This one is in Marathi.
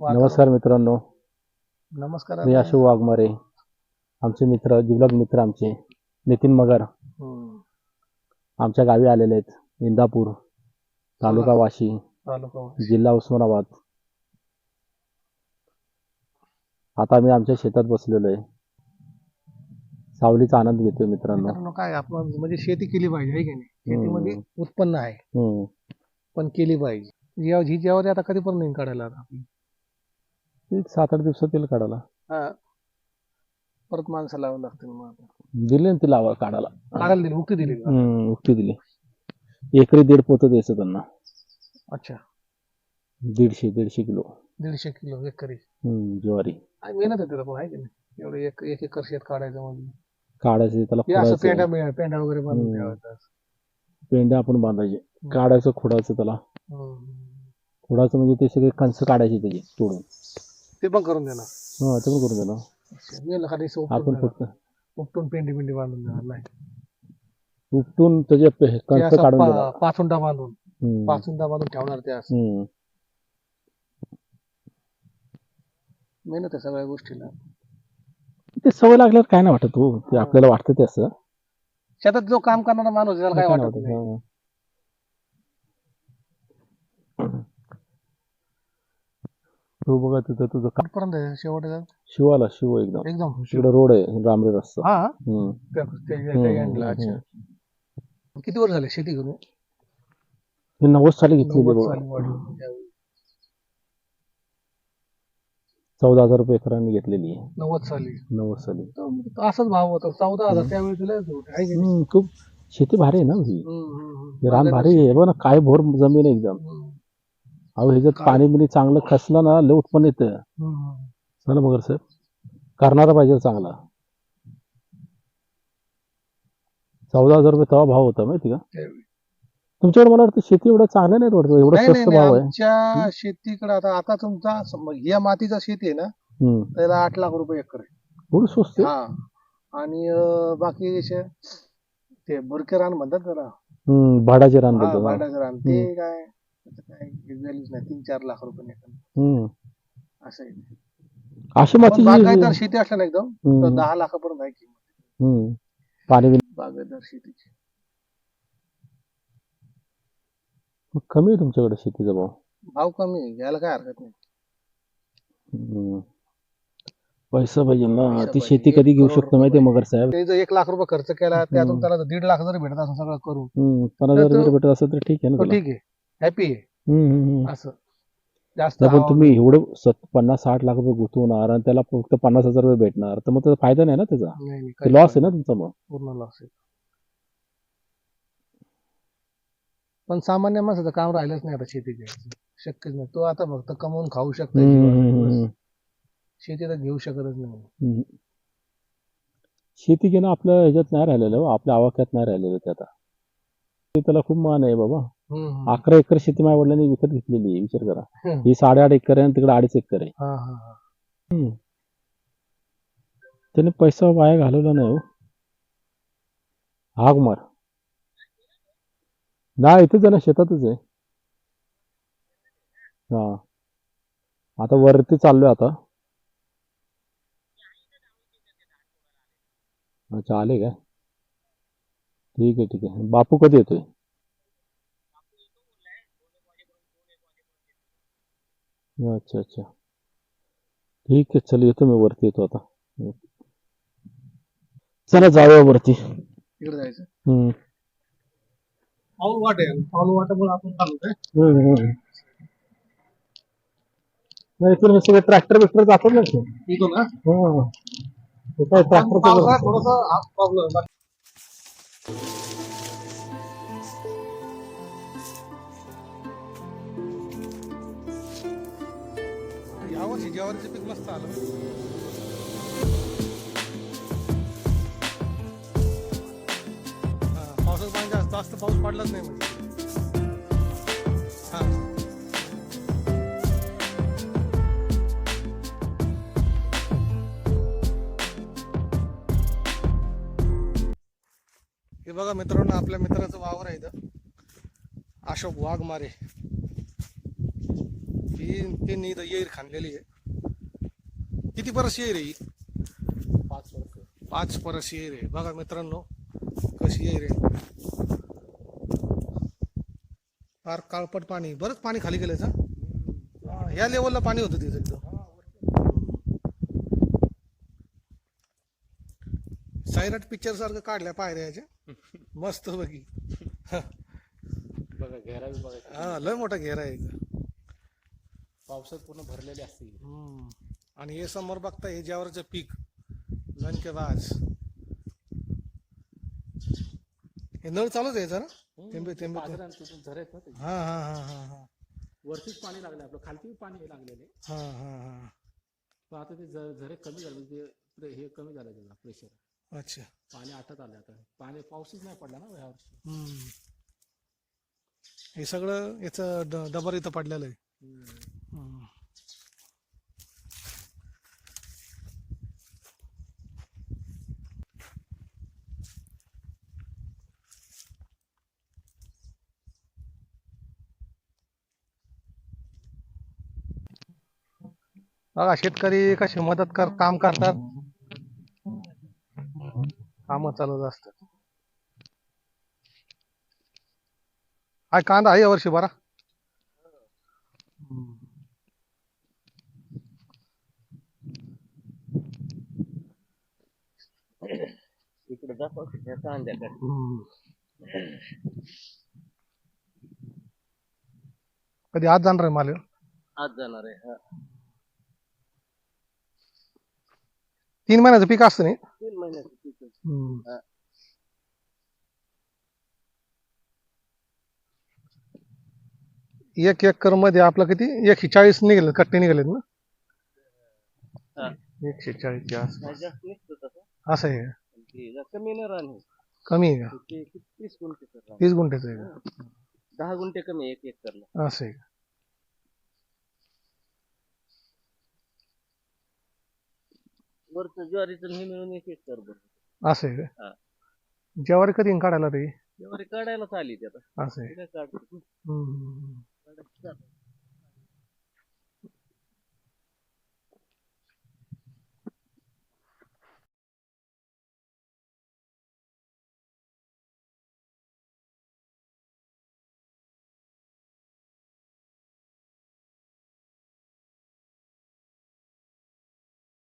नमस्कार मित्रांनो नमस्कार मी अशोक वाघमारे आमचे मित्र जिल्हा मित्र आमचे नितीन मगर. आमच्या गावी आलेले आहेत इंदापूर तालुका वाशी तालुका जिल्हा उस्मानाबाद आता आम्ही आमच्या शेतात बसलेलो आहे सावलीचा आनंद घेतोय मित्रांनो मित्रांनो काय आपण म्हणजे शेती केली पाहिजे आहे की नाही शेतीमध्ये. उत्पन्न आहे हम्म. पण केली पाहिजे जेव्हा ही जेव्हा आता कधीपर्यंत नाही काढायला आता आपली एक सात आठ दिवसात येईल काढायला. हा. परत माणसं लावावं लागतील मग आता. दिले ना ती लावा काढायला. काढायला दिली उक्ती दिली का? हम्म, दिली. एकरी दीड पोतं द्यायचं त्यांना. अच्छा. दीडशे दीडशे किलो. दीडशे किलो एकरी. हम्म, ज्वारी. मेहनत त्याला पण आहे की नाही? एवढं एक एक एकर शेत काढायचं म्हणजे काढायचे त्याला हे असं खुडायचं. पेंड्या मिळ- पेंड्या वगैरे बांधून हम्म. ठेवायचं पेंड्या आपण बांधायचे. काढायचं खुडायचं त्याला. हम्म. खुडायचं म्हणजे ते सगळे कंस काढायचे त्याचे तोडून. ते पण करून देणार. हा ते पण करून देणार. मी म्हणलं खाली असं आपण उपटून फक्त. उपटून पेंडी पेंडी बांधून देणार नाही. उपटून त्याचे पे- ते कंस असं काढून पा- देणार. पाचुंडा बांधून. हम्म, पाचुंडा बांधून ठेवणार ते असं. हम्म. मेहनत आहे सगळ्या गोष्टीला. ते सवय लागल्यावर काय नाही वाटत हो. ते आपल्याला वाटतं ते असं. शेतात जो काम करणारा माणूस आहे, त्याला काय वाटत नाही. हा. तू बघा तिथं तुझं का कुठपर्यंत आहे? शेवट आहे? शिवाला शिव एकदम. एकदम. तिकडे रोड आहे डांबरी रस्ता. हा? हम्म. त्या- त्या- त्या हम्म, endला, अच्छा. हम्म. किती वर्ष झाले शेती करून? हे नव्वद साली घेतलेली नव्वद बघा साली वाढली. त्यावेळी. चौदा हजार रुपये एकरांनी घेतलेली आहे. नव्वद साली. नव्वद साली. तर असाच भाव होता. चौदा हजार त्यावेळी तुला? हम्म, खूप शेती भारी आहे ना ही. रान भारी आहे. बघ ना काय भोर जमीन आहे एकदम. अहो ह्याच्यात काय? पाणी बिणी चांगलं खसलं ना लय उत्पन्न येतं. चला मगर सर करणारा पाहिजे चांगला चौदा हजार रुपये तेव्हा भाव होता माहिती का. तुमच्याकडे मला वाटतं शेती एवढं चांगलं नाही वाटतं एवढं नाही, नाही, स्वस्त नाही, भाव आहे आमच्या शेतीकडे आता आता तुमचा सम- या मातीचा शेती आहे ना हम्म. त्याला आठ लाख रुपये एकर आहे एवढं स्वस्त आहे? हा आणि अं, बाकी असे ते बुरके रान म्हणतात त्याला हम्म, भाडाचे रान हा, बोलतो रान ते काय त्याचं काय व्हॅल्यूच नाही तीन चार लाख रुपये हम्म. असं आहे अशी पण बागायतदार शेती असल्या ना एकदम तर हम्म, दहा लाखापर्यंत आहे किंमत हम्म. पाणी बिणी बागायतदार शेतीची कमी आहे तुमच्याकडे शेतीचा भाव भाव कमी आहे घ्यायला काय हरकत नाही हम्म. पैसा पाहिजे ना पैसा ती पाहिजे. शेती एक कधी घेऊ करोड शकतो माहितीये रुपये. मगर साहेब ते जर एक लाख रुपये खर्च केला त्यातून हम्म. त्याला जर दीड लाख जरी भेटत असं सगळं करून हम्म, पन्नास हजार जरी भेटत असेल तर ठीक आहे ना तुला. ठीक आहे हॅपी आहे. हम्म, हम्म, हम्म. असं. जास्त नाही, पण हवा- तुम्ही एवढं सत पन्नास साठ लाख रुपये गुंतवणार आणि त्याला फक्त पन्नास हजार रुपये भेटणार तर मग त्याचा फायदा नाही ना त्याचा? नाही, नाही, काही लॉस आहे ना तुमचा मग. पूर्ण लॉस आहे. पण सामान्य माणसाचं काम राहिलंच नाही आता शेती घ्यायचं शक्यच नाही. तो आता फक्त कमवून खाऊ शकतो हम्म, हम्म, हम्म, शेती तर घेऊ शकतच नाही. शेती घेणं आपल्या ह्याच्यात नाही राहिलेलं हो, आपल्या आवाक्यात नाही राहिलेलं ते आता. त्याला खूप मान आहे बाबा. अकरा एकर शेती माझ्या वडिलांनी विकत घेतलेली आहे विचार करा. ही साडेआठ एकर आहे आणि तिकडे अडीच एकर आहे. हा हा हा. त्याने पैसा वाया घालवला नाही हो. हाग मार. नाही इथेच आहे ना शेतातच आहे. हा. आता वरती चाललोय आता. अच्छा आले काय ठीक आहे ठीक आहे. बापू कधी येतोय? अच्छा अच्छा. ठीक आहे चल येतो मी वरती येतो आता. चला जाऊया वरती. तिकडे जायचं? हम्म. पाऊल वाट आहे. पाऊल वाटामुळे आपण चालू हम्म, हम्म. नाही इथून हे सगळे ट्रॅक्टर बिक्टर जातात ना इथे. इथून ना? हा. हे काय पावसाळ्यात ट्रॅक्टर थोडंसं प्रॉब्लेम यावर्षी ज्वारीचं पीक मस्त आलं. हा, पावसाचं पाणी जास्त जास्त पाऊस पडलाच नाही म्हणजे. हां. हे बघा मित्रांनो आपल्या मित्राचं वावर आहे इथं. अशोक वाघमारे. ही त्यांनी इथं येईर खाणलेली आहे. किती परस येईर आहे ही? पाच वर्ष पाच परस येईर आहे. बघा मित्रांनो कशी येईर आहे. फार काळपट पाणी बरंच पाणी खाली गेलं का हा, या लेवलला पाणी होतं तिथं एकदम. सायराट पिक्चर सारखं काढल्या पायऱ्या याच्या मस्त बघी. बघा घेरा बी बघा. हा लय मोठा घेरा आहे. पावसात पूर्ण भरलेले असते हम्म. आणि हे समोर बघता हे ज्यावरचं पीक. लंकेबाज हे नळ चालूच आहे जरा? बाजारात तिथून झरे आहेत ना ते. हा हा हा हा हा. वरतीच पाणी लागलं आपलं. खालती बी पाणी लागलेले. हा हा हा. पण आता ते झ- झरे कमी झाले. म्हणजे प्रे- हे कमी झालं त्याचा प्रेशर अच्छा. पाणी आटत आलं आता. पाणी पाऊसच नाही पडला ना वर्षी. हम्म. हे सगळं याचं ड- डबर इथं पडलेलं आहे. हम्म. बघा शेतकरी कसे मदत कर काम करतात. काम चालूच असतात. हा कांदा आहे यावर्षी बरा? इकडे दाखव त्या कांद्याकडे. कधी आज जाणार आहे माल? आज जाणार आहे. तीन महिन्याचं पीक असतं नाही तीन महिन्याचं पीक आहे. हा. एक एकरमध्ये आपलं किती? एकशे चाळीस निघाले कट्टे निघालेत ना. एकशे तसं असं आहे कमी नाही राहणे कमी आहे का? तीस गुंठे तीस गुंठ्याचं आहे का? दहा गुंठे कमी आहे एक एकरला असं आहे का? वरचं ज्वारीचं हे मिळून एक एकर बघ असं आहे हा. का ज्वारी कधी काढायला ते ज्वारी काढायला चाली त्यात असं आहे काढतो हम्म. चालू.